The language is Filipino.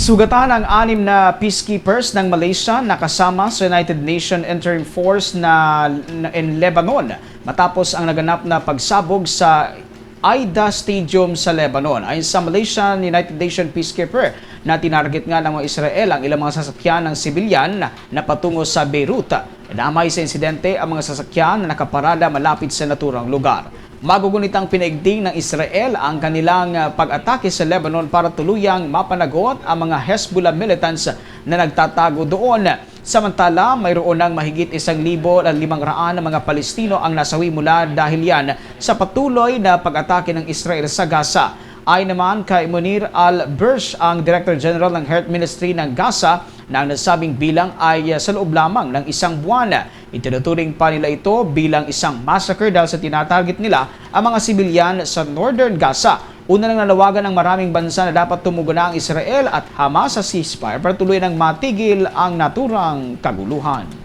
Sugatan ang anim na peacekeepers ng Malaysia na kasama sa United Nations Interim Force na, na in Lebanon matapos ang naganap na pagsabog sa Aida Stadium sa Lebanon. Ayon sa Malaysian United Nations Peacekeeper na tinarget nga ng mga Israel ang ilang mga sasakyan ng sibilyan na patungo sa Beirut. Damay sa insidente ang mga sasakyan na nakaparada malapit sa naturang lugar. Magugunitang pinaigting ng Israel ang kanilang uh, pag-atake sa Lebanon para tuluyang mapanagot ang mga Hezbollah militants na nagtatago doon. Samantala, mayroon ng mahigit isang libo at limang raan na mga Palestino ang nasawi mula dahil yan sa patuloy na pag-atake ng Israel sa Gaza. Ay naman kay Munir Al-Bursh, ang Director General ng Health Ministry ng Gaza, na ang nasabing bilang ay uh, sa loob lamang ng isang buwan. Itinuturing pa nila ito bilang isang massacre dahil sa tinatarget nila ang mga sibilyan sa Northern Gaza. Una nang nalawagan ng maraming bansa na dapat tumugon na ang Israel at Hamas sa ceasefire para tuloy ng matigil ang naturang kaguluhan.